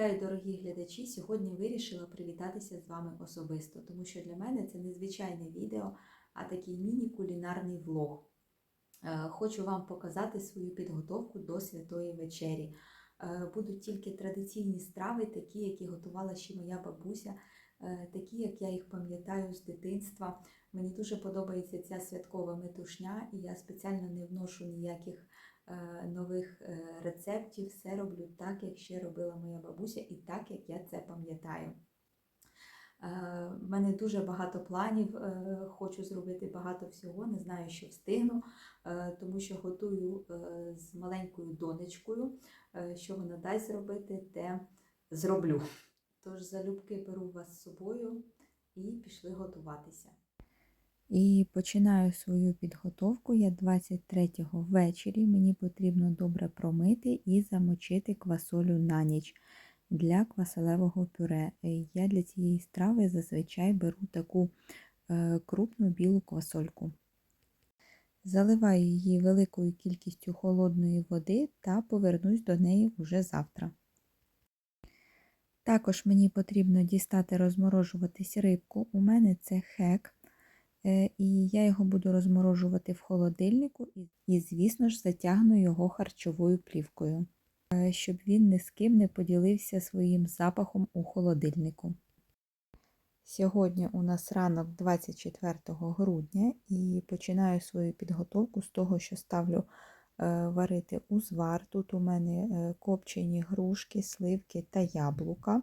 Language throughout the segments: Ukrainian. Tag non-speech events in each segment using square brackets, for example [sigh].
Вітаю, дорогі глядачі! Сьогодні вирішила привітатися з вами особисто, тому що для мене це не звичайне відео, а такий міні-кулінарний влог. Е, Хочу вам показати свою підготовку до святої вечері. Е, Будуть тільки традиційні страви, такі, які готувала ще моя бабуся, е, такі, як я їх пам'ятаю з дитинства. Мені дуже подобається ця святкова метушня, і я спеціально не вношу ніяких нових е, рецептів. Все роблю так, як ще робила моя бабуся, і так, як я це пам'ятаю. У мене дуже багато планів, е, хочу зробити багато всього, не знаю, що встигну, е, тому що готую е, з маленькою донечкою. Е, Що вона дасть зробити, те зроблю. Тож залюбки беру вас з собою і пішли готуватися. І починаю свою підготовку я 23-го ввечері. Мені потрібно добре промити і замочити квасолю на ніч для квасолевого пюре. Е, Я для цієї страви зазвичай беру таку е, крупну білу квасольку. Заливаю її великою кількістю холодної води та повернусь до неї вже завтра. Також мені потрібно дістати розморожуватись рибку. У мене це хек, і я його буду розморожувати в холодильнику і, звісно ж, затягну його харчовою плівкою, е, щоб він ні з ким не поділився своїм запахом у холодильнику. Сьогодні у нас ранок 24 грудня і починаю свою підготовку з того, що ставлю е, варити узвар. Тут у мене е, копчені грушки, сливки та яблука,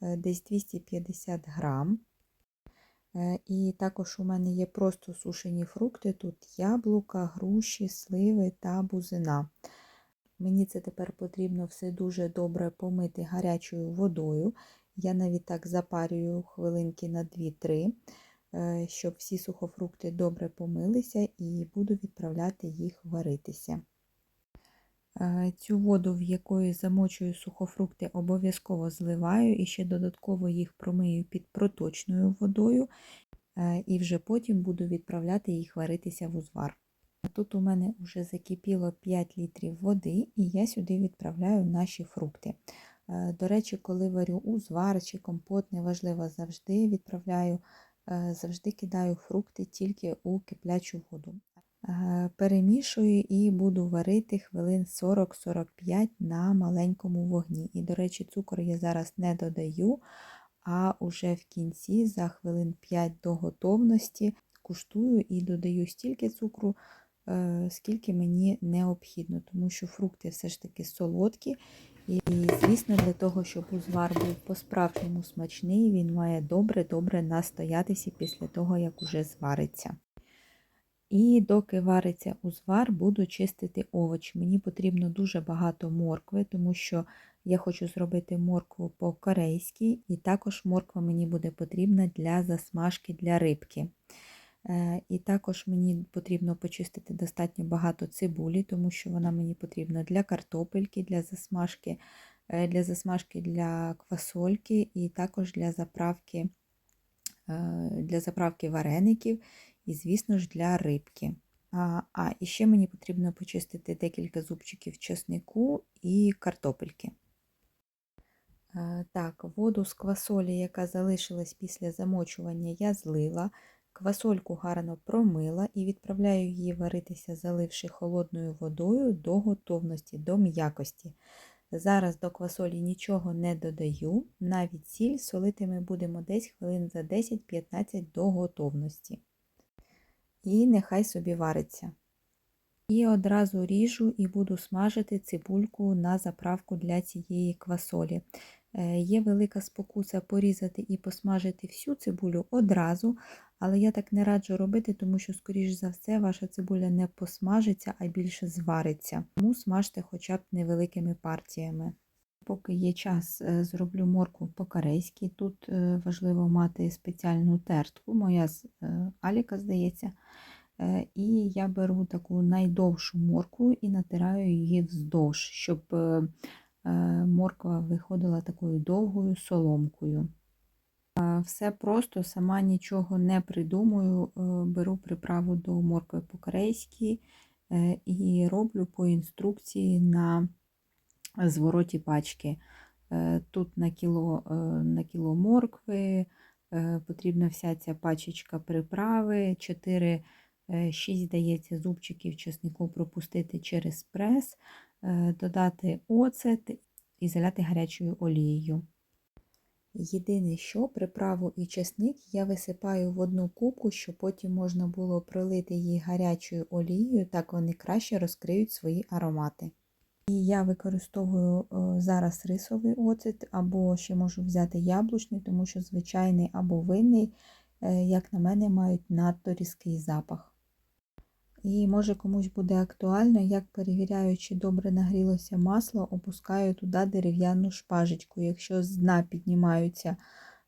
е, десь 250 грам. І також у мене є просто сушені фрукти, тут яблука, груші, сливи та бузина. Мені це тепер потрібно все дуже добре помити гарячою водою. Я навіть так запарюю хвилинки на 2-3, щоб всі сухофрукти добре помилися і буду відправляти їх варитися. Цю воду, в якої замочую сухофрукти, обов'язково зливаю і ще додатково їх промию під проточною водою, і вже потім буду відправляти їх варитися в узвар. Тут у мене вже закипіло 5 літрів води, і я сюди відправляю наші фрукти. До речі, коли варю узвар чи компот, неважливо, завжди відправляю, завжди кидаю фрукти тільки у киплячу воду. Перемішую і буду варити хвилин 40-45 на маленькому вогні. І, до речі, цукор я зараз не додаю, а уже в кінці, за хвилин 5 до готовності, куштую і додаю стільки цукру, скільки мені необхідно, тому що фрукти все ж таки солодкі. І, звісно, для того, щоб узвар був по-справжньому смачний, він має добре-добре настоятися після того, як уже звариться. І доки вариться узвар, буду чистити овочі. Мені потрібно дуже багато моркви, тому що я хочу зробити моркву по-корейськи, і також морква мені буде потрібна для засмажки для рибки. І також мені потрібно почистити достатньо багато цибулі, тому що вона мені потрібна для картопельки, для засмажки, для засмажки для квасольки, і також для заправки, для заправки вареників, і, звісно ж, для рибки. А, а і ще мені потрібно почистити декілька зубчиків чеснику і картопельки. Так, воду з квасолі, яка залишилась після замочування, я злила. Квасольку гарно промила і відправляю її варитися, заливши холодною водою до готовності, до м'якості. Зараз до квасолі нічого не додаю, навіть сіль солити ми будемо десь хвилин за 10-15 до готовності. І нехай собі вариться. І одразу ріжу і буду смажити цибульку на заправку для цієї квасолі. Є велика спокуса порізати і посмажити всю цибулю одразу, але я так не раджу робити, тому що, скоріш за все, ваша цибуля не посмажиться, а більше звариться. Тому смажте хоча б невеликими партіями. Поки є час, зроблю моркву по-корейськи. Тут важливо мати спеціальну тертку, моя з Аліка, здається. І я беру таку найдовшу моркву і натираю її вздовж, щоб морква виходила такою довгою соломкою. Все просто, сама нічого не придумую, беру приправу до моркви по-корейськи і роблю по інструкції на звороті пачки. Е, Тут на кіло, е, на кіло моркви е, потрібна вся ця пачечка приправи, 4 6, здається, зубчиків чеснику пропустити через прес, додати оцет і заляти гарячою олією. Єдине, що приправу і чесник я висипаю в одну кубку, щоб потім можна було пролити її гарячою олією, так вони краще розкриють свої аромати. І я використовую е, зараз рисовий оцет, або ще можу взяти яблучний, тому що звичайний або винний, е, як на мене, мають надто різкий запах. І може комусь буде актуально, як перевіряю, чи добре нагрілося масло, опускаю туди дерев'яну шпажечку. Якщо з дна піднімаються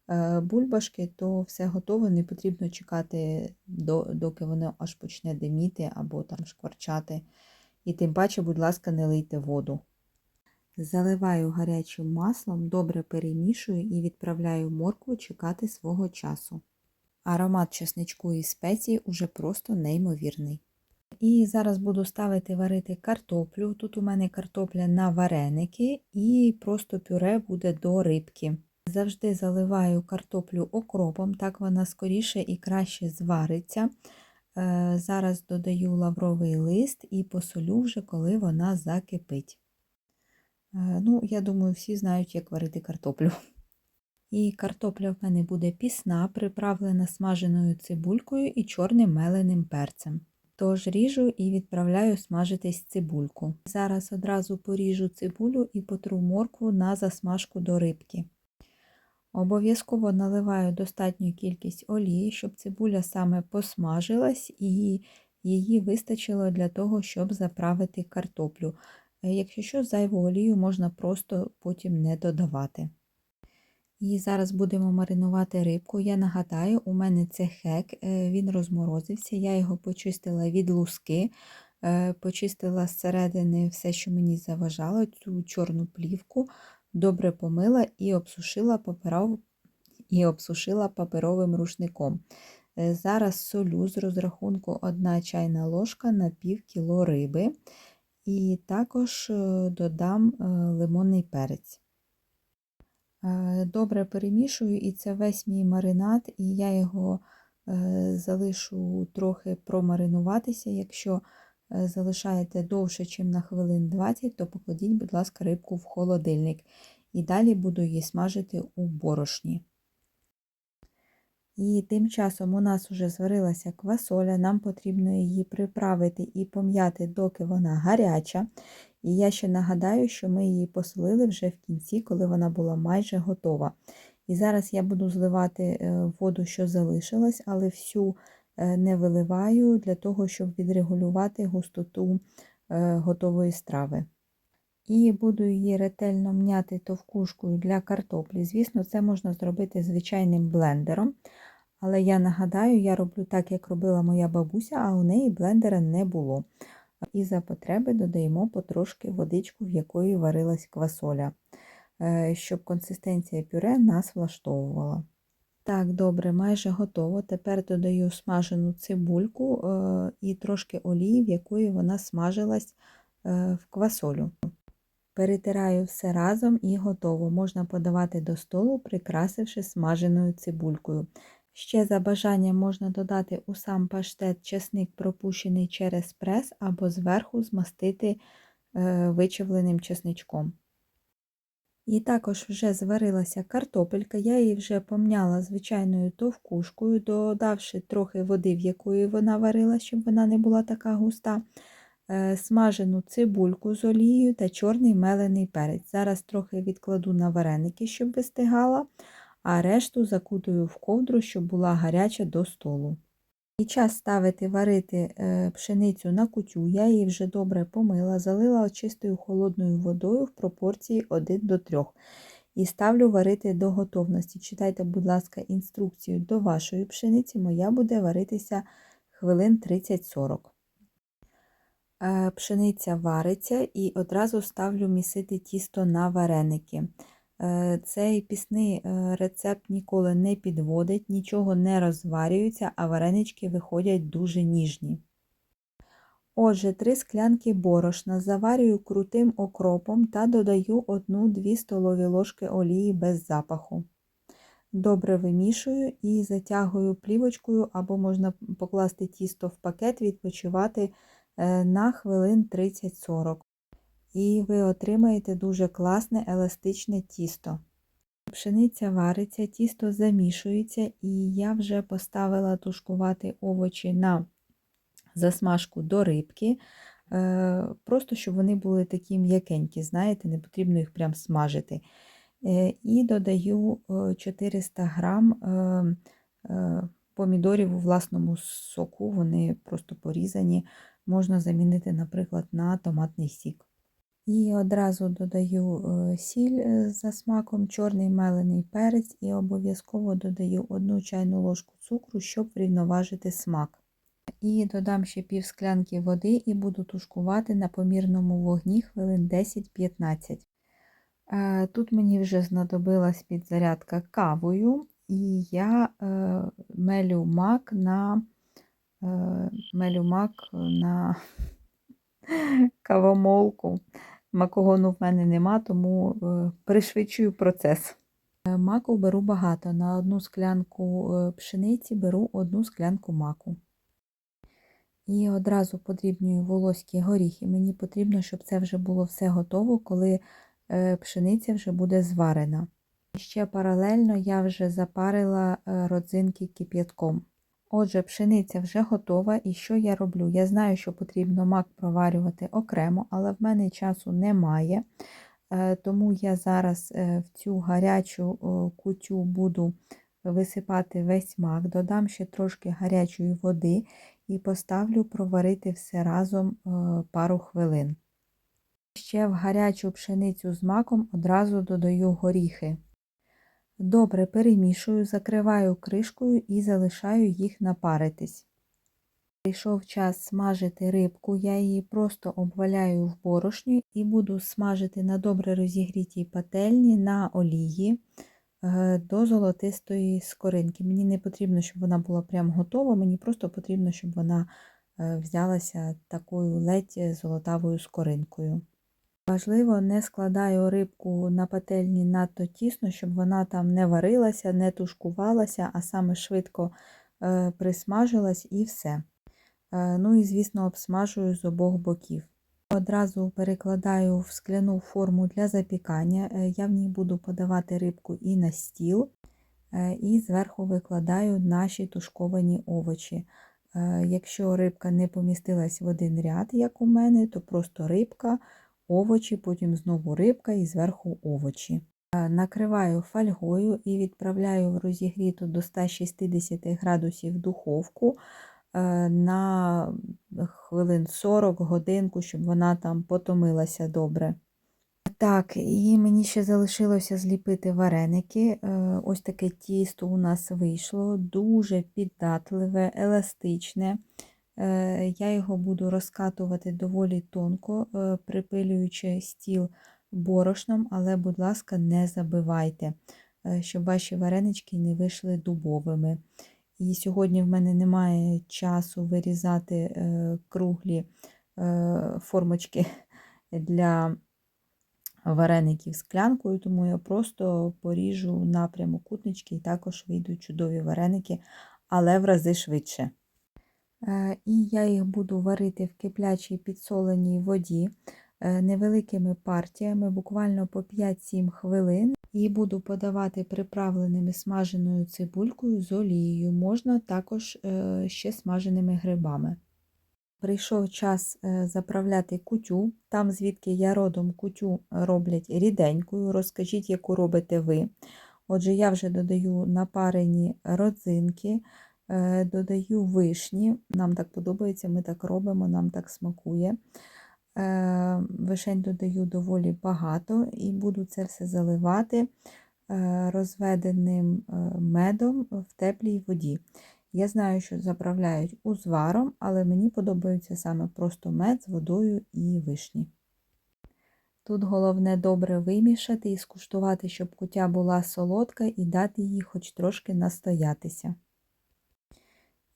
е, бульбашки, то все готове, не потрібно чекати, доки воно аж почне диміти або там шкварчати. І тим паче, будь ласка, не лийте воду. Заливаю гарячим маслом, добре перемішую і відправляю моркву чекати свого часу. Аромат чесничку і спеції уже просто неймовірний. І зараз буду ставити варити картоплю. Тут у мене картопля на вареники і просто пюре буде до рибки. Завжди заливаю картоплю окропом, так вона скоріше і краще звариться. Е, зараз додаю лавровий лист і посолю вже, коли вона закипить. Е, ну, Я думаю, всі знають, як варити картоплю. І картопля в мене буде пісна, приправлена смаженою цибулькою і чорним меленим перцем. Тож ріжу і відправляю смажитись цибульку. Зараз одразу поріжу цибулю і потру моркву на засмажку до рибки. Обов'язково наливаю достатню кількість олії, щоб цибуля саме посмажилась і її вистачило для того, щоб заправити картоплю. Якщо що, зайву олію можна просто потім не додавати. І зараз будемо маринувати рибку. Я нагадаю, у мене це хек, е, він розморозився, я його почистила від луски, е, почистила зсередини все, що мені заважало, цю чорну плівку, добре помила і обсушила паперов... і обсушила паперовим рушником. Е, зараз солю з розрахунку 1 чайна ложка на пів кіло риби. І також додам лимонний перець. Е, добре перемішую, і це весь мій маринад, і я його е, залишу трохи промаринуватися. Якщо е, залишаєте довше, ніж на хвилин 20, то покладіть, будь ласка, рибку в холодильник. І далі буду її смажити у борошні. І тим часом у нас вже зварилася квасоля, нам потрібно її приправити і пом'яти, доки вона гаряча. І я ще нагадаю, що ми її посолили вже в кінці, коли вона була майже готова. І зараз я буду зливати е, воду, що залишилась, але всю е, не виливаю для того, щоб відрегулювати густоту е, готової страви. І буду її ретельно м'яти товкушкою для картоплі. Звісно, це можна зробити звичайним блендером. Але я нагадаю, я роблю так, як робила моя бабуся, а у неї блендера не було. І за потреби додаємо потрошки водичку, в якої варилась квасоля, е, щоб консистенція пюре нас влаштовувала. Так, добре, майже готово. Тепер додаю смажену цибульку е, і трошки олії, в якої вона смажилась е, в квасолю. Перетираю все разом і готово. Можна подавати до столу, прикрасивши смаженою цибулькою. Ще за бажанням можна додати у сам паштет чесник, пропущений через прес, або зверху змастити е, вичавленим чесничком. І також вже зварилася картопелька, я її вже помняла звичайною товкушкою, додавши трохи води, в якої вона варила, щоб вона не була така густа, е, смажену цибульку з олією та чорний мелений перець. Зараз трохи відкладу на вареники, щоб вистигала а решту закутую в ковдру, щоб була гаряча до столу. І час ставити варити е, пшеницю на кутю, я її вже добре помила, залила чистою холодною водою в пропорції 1 до 3. І ставлю варити до готовності. Читайте, будь ласка, інструкцію до вашої пшениці, моя буде варитися хвилин 30-40. Е, пшениця вариться і одразу ставлю місити тісто на вареники. Е, цей пісний е, рецепт ніколи не підводить, нічого не розварюється, а варенички виходять дуже ніжні. Отже, 3 склянки борошна заварюю крутим окропом та додаю 1-2 столові ложки олії без запаху. Добре вимішую і затягую плівочкою, або можна покласти тісто в пакет, відпочивати е, на хвилин 30-40. І ви отримаєте дуже класне еластичне тісто. Пшениця вариться, тісто замішується, і я вже поставила тушкувати овочі на засмажку до рибки, е, просто щоб вони були такі м'якенькі, знаєте, не потрібно їх прям смажити. Е, і додаю 400 грам е, помідорів у власному соку, вони просто порізані, можна замінити, наприклад, на томатний сік. І одразу додаю сіль за смаком, чорний мелений перець і обов'язково додаю 1 чайну ложку цукру, щоб врівноважити смак. І додам ще пів склянки води і буду тушкувати на помірному вогні хвилин 10-15. Тут мені вже знадобилась підзарядка кавою, і я е, мелю мак на е, мелю мак на [laughs] кавомолку. Макогону в мене нема, тому е, пришвидшую процес. Маку беру багато. На одну склянку пшениці беру одну склянку маку. І одразу подрібнюю волоські горіхи. Мені потрібно, щоб це вже було все готово, коли е, пшениця вже буде зварена. Ще паралельно я вже запарила е, родзинки кип'ятком. Отже, пшениця вже готова, і що я роблю? Я знаю, що потрібно мак проварювати окремо, але в мене часу немає. Е, тому я зараз в цю гарячу кутю буду висипати весь мак, додам ще трошки гарячої води і поставлю проварити все разом е, пару хвилин. Ще в гарячу пшеницю з маком одразу додаю горіхи. Добре перемішую, закриваю кришкою і залишаю їх напаритись. Прийшов час смажити рибку, я її просто обваляю в борошні і буду смажити на добре розігрітій пательні на олії. Е, до золотистої скоринки. Мені не потрібно, щоб вона була прям готова, мені просто потрібно, щоб вона е, взялася такою ледь золотавою скоринкою. Важливо, не складаю рибку на пательні надто тісно, щоб вона там не варилася, не тушкувалася, а саме швидко е, присмажилась і все. Ну і, звісно, обсмажую з обох боків. Одразу перекладаю в скляну форму для запікання. Е, я в ній буду подавати рибку і на стіл, е, і зверху викладаю наші тушковані овочі. Е, якщо рибка не помістилась в один ряд, як у мене, то просто рибка, овочі, потім знову рибка і зверху овочі. Накриваю фольгою і відправляю в розігріту до 160 градусів духовку. Е, на хвилин 40 годинку, щоб вона там потомилася добре. Так, і мені ще залишилося зліпити вареники. Е, ось таке тісто у нас вийшло, дуже піддатливе, еластичне. Е, я його буду розкатувати доволі тонко, припилюючи стіл борошном, але, будь ласка, не забивайте, щоб ваші варенички не вийшли дубовими. І сьогодні в мене немає часу вирізати е, круглі е, формочки [laughs] для вареників склянкою, тому я просто поріжу напряму кутнички і також вийдуть чудові вареники, але в рази швидше. Е, і я їх буду варити в киплячій підсоленій воді невеликими партіями, буквально по 5-7 хвилин. І буду подавати приправленими смаженою цибулькою з олією, можна також е, ще смаженими грибами. Прийшов час е, заправляти кутю, там, звідки я родом кутю роблять ріденькою, розкажіть, яку робите ви. Отже, я вже додаю напарені родзинки, е, додаю вишні, нам так подобається, ми так робимо, нам так смакує. Е, вишень додаю доволі багато і буду це все заливати е, розведеним е, медом в теплій воді. Я знаю, що заправляють узваром, але мені подобається саме просто мед з водою і вишні. Тут головне добре вимішати і скуштувати, щоб кутя була солодка, і дати їй хоч трошки настоятися.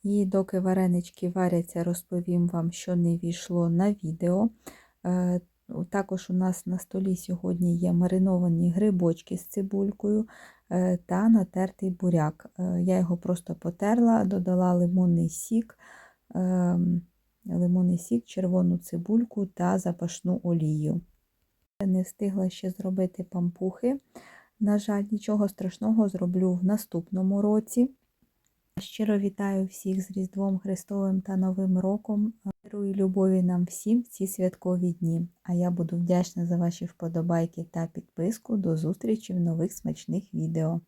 І доки варенички варяться, розповім вам, що не війшло на відео. Е, Також у нас на столі сьогодні є мариновані грибочки з цибулькою е, та натертий буряк. Е, Я його просто потерла, додала лимонний сік, ем, лимонний сік, червону цибульку та запашну олію. Не встигла ще зробити пампухи. На жаль, нічого страшного зроблю в наступному році. Щиро вітаю всіх з Різдвом Христовим та Новим роком. Миру любові нам всім в ці святкові дні. А я буду вдячна за ваші вподобайки та підписку. До зустрічі в нових смачних відео.